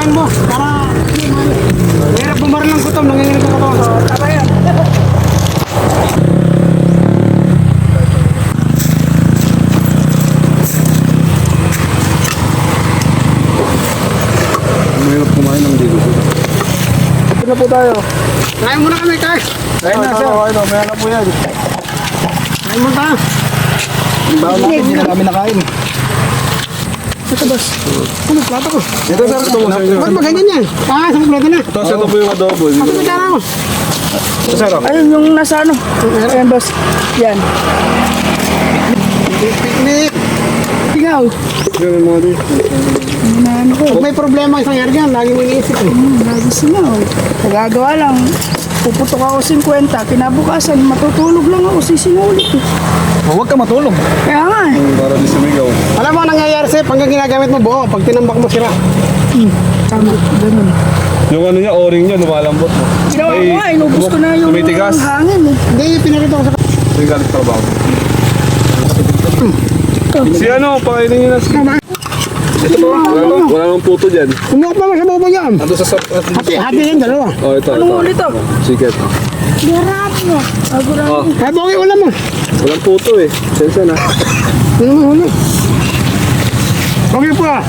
Kain mo, para Hirap bumaril ng gutom, nanginginig ang katawan. Tama yan. Mahirap kumain ng dito. Ito na po tayo. Kain muna kami, kain. Kain na sir. Kain na, po yan. Kain muna tayo. Bawa natin, hindi na kami nakain. Ito, boss. Ano, plato ko. Ito sir, ito inyo. Ba't maganyan yan? Ah, sa plato na. Ito, ito po yung adobo. Ano ba dyan ako? Ito sir, oh. Ayun yung nasa ano. Ayan boss. Yan. Picnic. Ikaw. Yung mga. Na ano ko. Pag may problema isang yari yan, lagi mo iniisip eh. Hmm, lagi sila. oh. Nagagawa lang. Puputok ako 50. Kinabukasan, matutulog lang ako. Sisingulit. eh. Oh, huwag ka matulog. Kaya nga eh. Para di sumigaw. Alam mo ang nangyayari sa'yo, pag ginagamit mo buo, pag tinambak mo sira. Tama. Ganun. Yung ano niya, o-ring niya, lumalambot. No? Ginawa ko nga. Inubos ko na yung Tumitigas. hangin eh. Hindi, pinakita ko sa Yung galit trabaho. Si ano, pakainin niyo na. si- Ito po, wala, nang- wala nang puto dyan. Kumukha pa mo sa bubo niyan. Ando sa sap. Hati, hati yan, dalawa. Oh, ito, Anong ito. ulit to? Sikat. Agura. Oh, Kaya bakit ulam mo? Walang puto eh. Sensa na. Ano mo, huli? Okay po ah.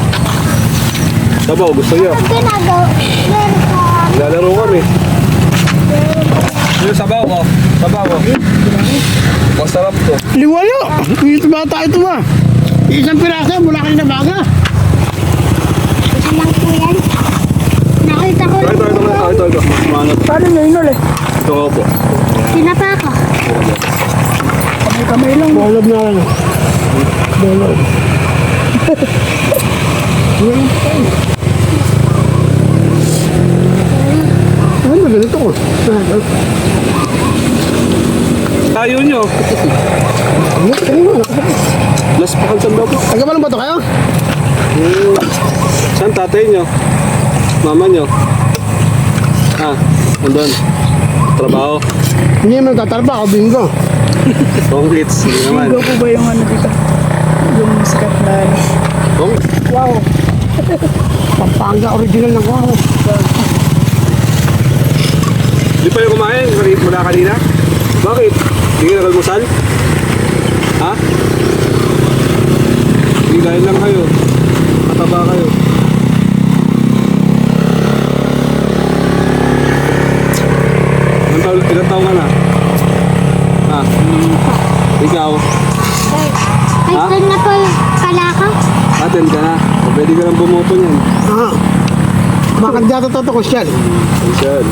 Sabaw, gusto niyo. Lalaro kami. Yung sabaw ko. Sabaw ko. Masarap to. Liwalo. Ito bata ito ba? Isang piraso, mula kayo na baga. Nakita ko Ito, ito, ito, ito, ito. Paano nyo yun ulit? Ito ko po. Sinapa ko. Kamay-kamay lang. Bolog na lang. Bolog. Ay, maganito ko. Tayo nyo. Las pakal sa daw po. Taga ba bato kayo? Saan tatay nyo? Mama nyo? Ah, andun. Trabaho. Hindi naman tatarpa ako, bingo. Long hits. Hindi naman. Ligo ko ba yung ano dito? Yung sikat na ano. Long? Wow. Pampanga original ng ako. Di pa yung kumain mula kanina? Bakit? Hindi ka nagalmusal? Ha? Hindi dahil lang kayo. Mataba kayo. Ilang taon, ilang taon ka na? Ha? Ikaw? High school na po pala ako. Aten ka na. O, Pwede ka lang bumoto niyan. Ah. Bakit dito toto ko siya? Ayan.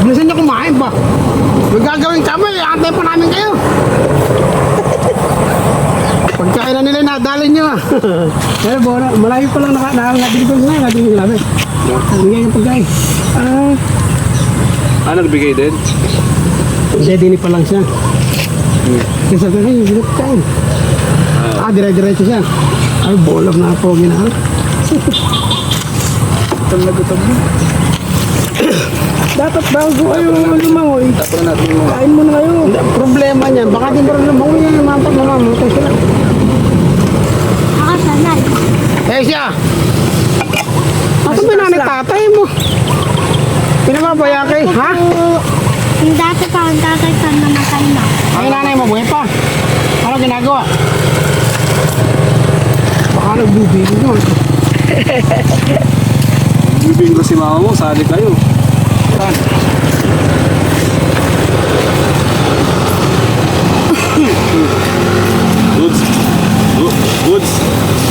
Bilisan niyo kumain ba? May gagawin kami, antay pa namin kayo. Pagkain na nila, nadalin niyo ah. Pero bono, malayo pa lang naka, nakakabili ko nga, natin yung labi. Bigay yung pagkain. Ah, Ah, nagbigay din? Hindi, dini pa lang siya. Kasi sabi ko, yung ginip kain. Ah, dire-diretso siya. Ay, bolog na po, ginahan. Gutom na gutom na. Dapat bago kayo lumangoy. Tapos natin mo. Kain muna kayo. Hindi, Problema niya, baka di mo rin lumangoy yan, yung mga pag mamamatay sila. Ako sanay. Eh siya! Ano ba nanay tatay mo? Pinamabaya kay, ha? So, yung dati pa, ang tatay ko namatay na. Ay nanay mo, buhay pa. Ano ginagawa? Baka nagbubili mo. Bibing ko si mama mo, sali kayo. Saan? Goods. Go- Goods.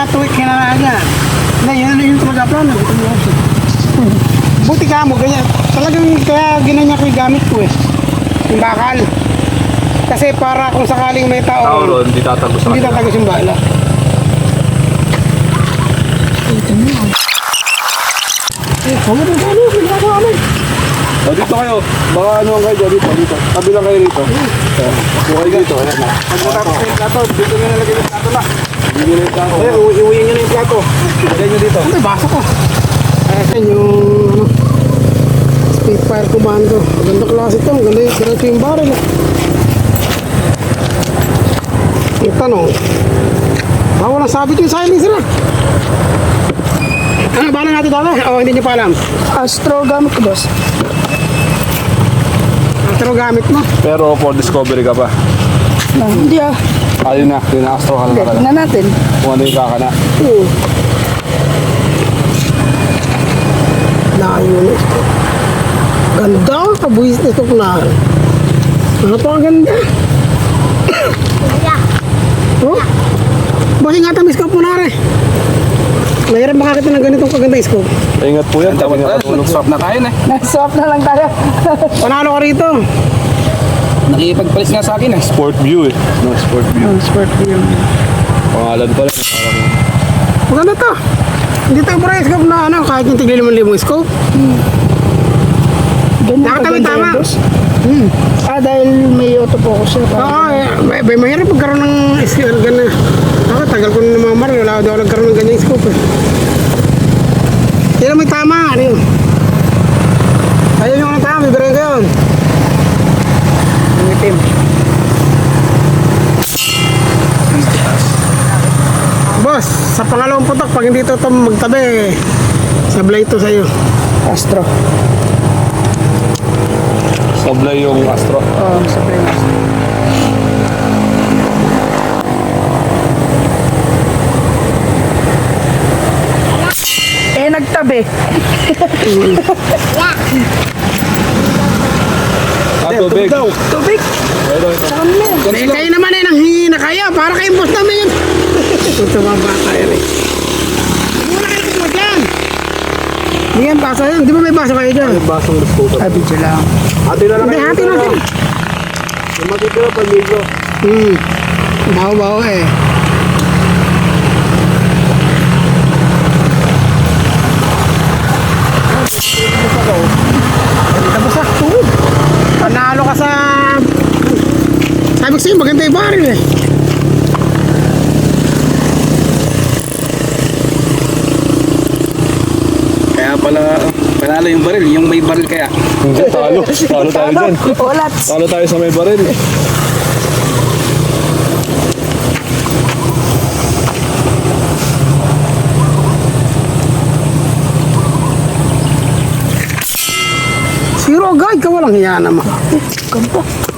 Eh, kinalaga. Na yun na yung talaga plano. Buti ka mo, ganyan. Talagang kaya ginanya ko yung gamit ko eh. Yung bakal. Kasi para kung sakaling may tao, Tao ron, hindi tatagos hindi kanila. tatagos yung bala. Eh, kamo din sa ano, ginagawa mo. O, Oh, dito kayo. Baka ano ang kayo dyan, dito, dito. Tabi lang kayo rito. Upo kayo dito, ayan na. Pag natapos na yung plato, dito nyo nalagay yung plato na. Hindi nyo na yung kako. Eh, uwi- uwiin nyo na yung plato. Lagay nyo dito. Ano, basa ko. Ay, Ayan yung ano, Spitfire Commando. Maganda klase ito. Maganda yung diretso yung barrel. Yung tanong, baka walang sabit yung silencer ah. Ano, bala natin dati? O, hindi niyo pa alam. Astro gamit ko, boss. Pero gamit mo. Pero for discovery ka pa. Na, hindi ah. Ayun na, yun na astro ka Hindi, na tingnan natin. Kung ano yung kakana. Oo. Layo na ito. Ganda, kabuhis na ito na. Ano pa ang ganda? oh? Boss, ingatan mo scope mo na rin. Mahirap makakita ng ganitong kaganda scope. Ingat po yan, katulog sa... Stop na tayo na. Nag-swap na lang tayo. Panalo ka rito. Nakipagpalis nga sa akin eh. Sport view eh. No, sport view. Oh, sport view. Pangalan pala. Parang Maganda to. Hindi tayo para scope na ano, kahit yung tigli limang limang scope. Nakatabi kaganda tama. boss. Ah, dahil may autofocus siya. Oo, eh, may, may mahirap magkaroon ng skill ganun. Ako, tagal ko na namamar, wala daw nagkaroon ng ganyan scope eh. Yan ang may tama, ano yun? Ayun yung tama, bibirayin ko yun. Ang itim. Boss, sa pangalawang putok, pag hindi ito ito magtabi, sablay ito sa'yo. Astro. sablay yung astro. Oo, oh, sa premise. Eh, nagtabi. Ah, tubig. Tubig. Eh, kayo naman eh, nang hingi na kaya, para kayong boss namin mga bata yun eh. Hindi mo na kayo yan. Hindi yan basa yun, di ba may basa kayo dyan? Basong discover. Ah, video lang. Ate na lang Hindi, hati natin. Yung matitira pa medyo. Hmm. Baho-baho eh. Tapos sa tubig. Panalo ka sa... Sabi ko sa'yo, maganda yung baril eh. Kaya pala, panalo yung baril. Yung may baril kaya. Hindi, talo. Talo tayo dyan. Talo tayo sa may baril. Zero agad ka walang hiya naman. Ganda.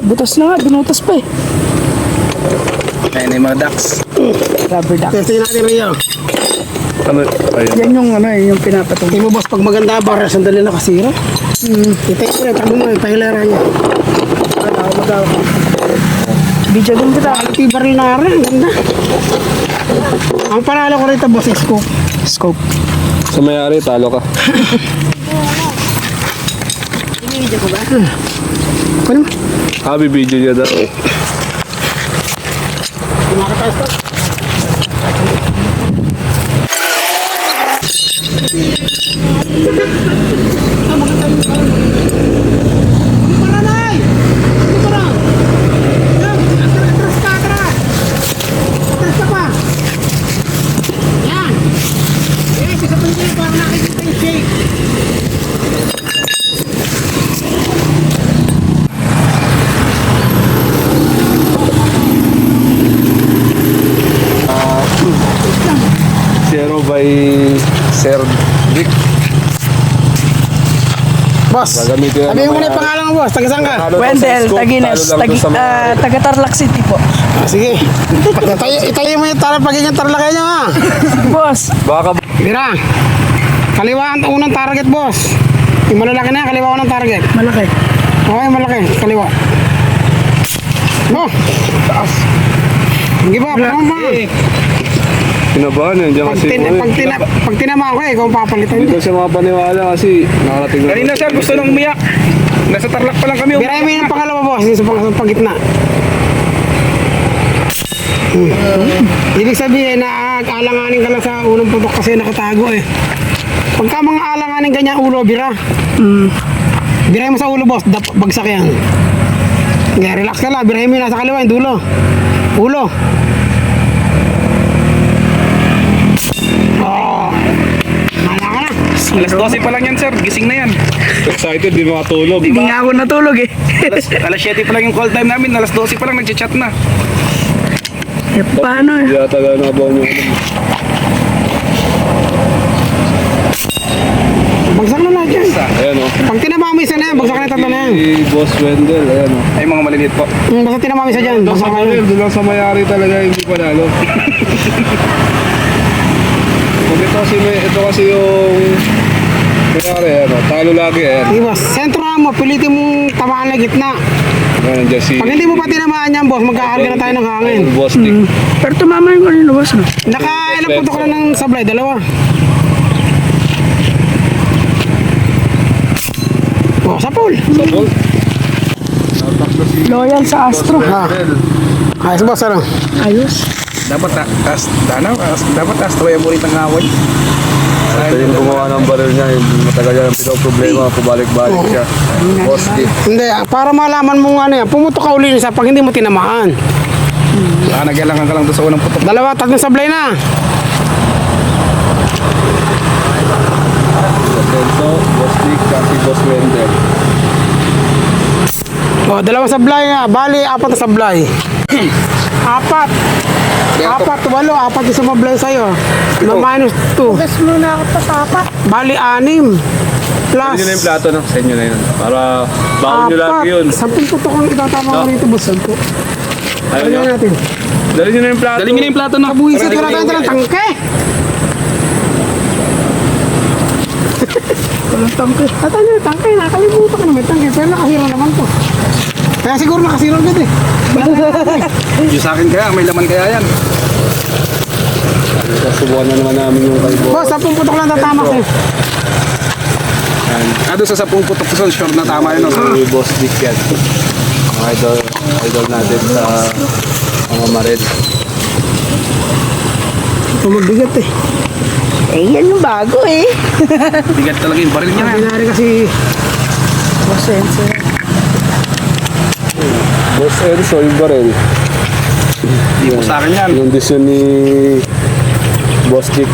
Butas na nga, binutas pa eh. Kaya na yung mga ducks. Rubber duck. Testing natin rin Ano? Ayun. Yan yung ano eh, yung pinapatong. Tingin mo boss, pag maganda baril, sandali na kasira. Hmm. Itay ko rin, tabi mo, ipahilera niya. Ano, magawa. Video din kita. Quality baril na rin, ang ganda. Ang panalo ko rito, boss, scope. Scope. Sa mayari, talo ka. Kunin mo. Happy video niya daw. Paranay! Hindi pa raw. Yan, atras ka, atras. Atras ka pa. Yan. Eh, sa pagkili para nakikita yung shake. Zero by Sir Dick. Boss, Gagamitin sabihin mo na yung pangalan mo, boss. Taga saan ka? Scope, Tagines, Tagi, ah, taga Tarlac City po. Ah, sige. Itayo, itayo mo yung tara, pagiging tarlakay niya, ha? Boss, Baka Mira, kaliwa ang unang target, boss. Yung malalaki na, kaliwa unang target. malaki. Okay, malaki. Kaliwa. No. Taas. Hindi ba? Parang ba? Kinabahan yan. Diyan Pag, kasi tin, pag, tina, pag tinama ko eh, kung papalitan Hindi ko siya makapaniwala kasi nakarating na. Kanina siya gusto nang umiyak. Nasa tarlak pa lang kami. Biray mo yun ang pangalawa, boss. Yung sa, pang, sa pagitna. Hmm. Ibig sabihin na alanganin ka lang sa unang putok kasi nakatago eh. Pagka mga alanganin ganyan ulo, bira. Mm. Biray mo sa ulo, boss. Dap, bagsak yan. Kaya relax ka lang. Biray mo yun nasa kaliwa, yung dulo. Ulo. Alas 12 pa lang yan, sir. Gising na yan. Excited, di makatulog. Hindi nga ako natulog eh. Alas, alas 7 pa lang yung call time namin. Alas 12 pa lang nagchat-chat na. eh paano eh? Hindi ata na nabaw yung. Bagsak na lahat yan. Ayan o. Pag tinama mo isa na yan, bagsak na yung tatlo na yan. Si Boss Wendell, ayan o. Ay, mga maliliit po. Hmm, Basta tinama mo isa dyan, bagsak sa na kanil, yan. doon lang sa mayari talaga hindi panalo. Kung ito kasi, may, ito kasi yung mayari, ano, talo lagi, boss, sentro na mo, pilitin mong tamaan na gitna. Ayan, nandiyan si... Pag hindi mo pa tinamaan yan boss, magkakarga na tayo ng hangin. Yung Boss Dick. Pero tumama yung kanina boss no? Naka ilang punto ka na ng sablay? Dalawa. Oh, sa pool. Sa ball. Natakbo si Loyal sa Astro. Ah. Wendell. Ayos boss, ano? Ayos. Dapat na, as, ano, as, dapat astroya mo rin ang away. Ito yung gumawa ng baril niya, yung matagal yan ang problema, pabalik-balik siya. Boss Dick. Hindi, ah, para malaman mo ano yan, pumutok ka uli sa pag hindi mo tinamaan. Ah, nagyalangan ka lang doon sa unang putok. Dalawa, tatlong sablay na. Boss Dick, kasi Boss Wendell. Oh, dalawang sablay na. Bali, apat na sablay. apat. Apat, walo. Apat yung sumablay sa'yo. Na minus two. Gas muna ako pa sa apat. Bali, anim. Plus. Na yung plato, no? Sa inyo na yun. Para baon nyo lagi yun. Sampung putok ang itatama ko rito, boss. Sampu. Ayaw nyo? natin? Dali nyo na yung plato. Dali nyo na yung plato na. Buwisit ka na tayo ng tangke. Walang tangke. At ano yung tangke? Nakalimutan ko na may tangke. Pero nakahira naman to. Kaya siguro nakasira agad eh. Yung sa akin kaya, may laman kaya yan. Subukan na naman namin yung kay Boss. Boss, sampung putok lang tatama ko. Ah, doon sa 10 putok ko, sure na tama yun. no? Si Boss Dick yan. Mga idol, idol natin sa mga marid. Ito magbigat eh. Eh yan yung bago eh. Bigat talaga yung baril niya. Ordinary kasi Boss Enzo. Boss Enzo, yung baril. Hindi po sa akin yan. Yung desisyon ni Boss Dick.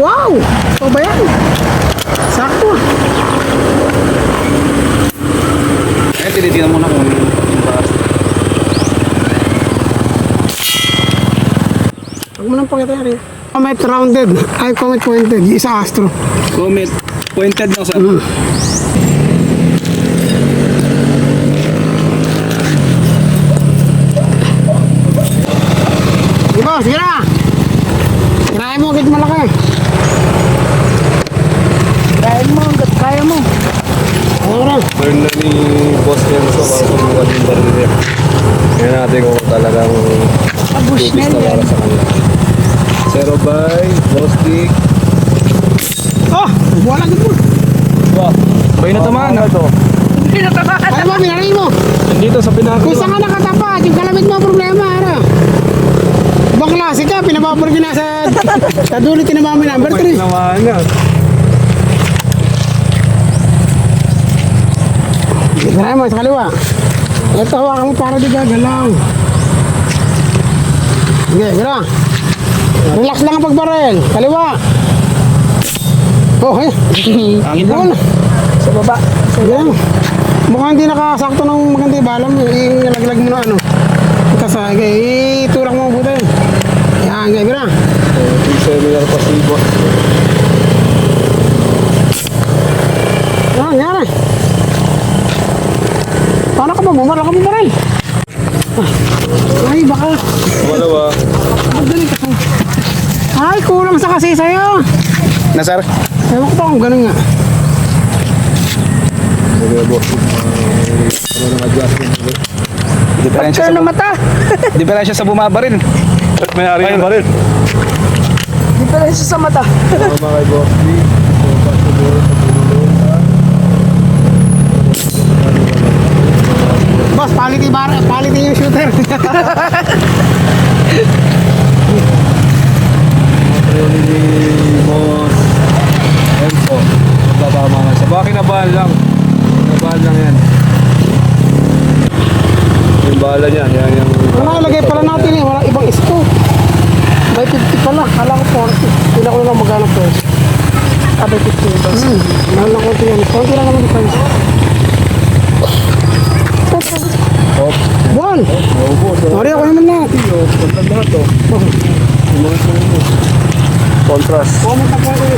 Wow! Ito ba yan? Sakto. Eh, tinitingnan mo na kung yung baras. Huwag mo nang pakita yan eh. Comet rounded. Ay, comet pointed. Isa astro. Comment. Pointed na sa... Sige boss, sige na. Kinain mo agad malaki. Kaya mo, hanggat kaya mo. Ano na? Turn na ni Boss Enzo para subukan yung baril niya. Tingnan natin kung talagang tubis na para sa kanila. Zero by Boss Dick. Oh! Wala agad mo. Wow. Bay na tamaan. Ano to? Hindi na tamaan. Ano ba, pinaray mo? Dito sa pinaka. Kung saan ka nakatapat, yung kalamit mo ang problema, ano? Baklase ka, pinababor ka na sa, sa dulo, tinama mo yung number 3. Naman na. Kinain mo sa kaliwa. Ito, hawakan mo para di gagalaw. Sige, gana. Relax lang ang pagbarel. Kaliwa. Oh, eh. Angin lang. Sa baba. Yan. Mukhang hindi nakasakto ng maganda yung balam. Yung nalaglag mo na ano. Sa, okay, itulak mo ang buta yun. Yan, okay, gana. Yung seminar pa si Boss. Yan, yan. Paano ka ba bumara ka bumarel? Ah. Ay, baka. Malawa. Magaling ka. Ay, kulang sa kasi sa'yo. Na, sir? Ewan ko pa kung ganun nga. Dick. Ano nang adjustment? Diferensya sa, na mata. diferensya sa bumabaril. At may ari ng baril. Diferensya sa mata. Tama kay Boss dulo. Boss, quality bar, quality yung shooter. Patroli ni Boss Enzo. Magtatama nga siya. Baka kinabahan lang. Kinabahan lang yan. Yung bala niya. Yan yung... Ano nakalagay pala natin eh, wala ibang scope. May 50 pala, kala ko 40. Pila ko lang magkano po. Abay 15 boss. Hmm, mahal lang konti yan. Konti lang naman difference. Buwan! Sorry ako naman na. ganda lahat oh. Contrast. Comment na po ako.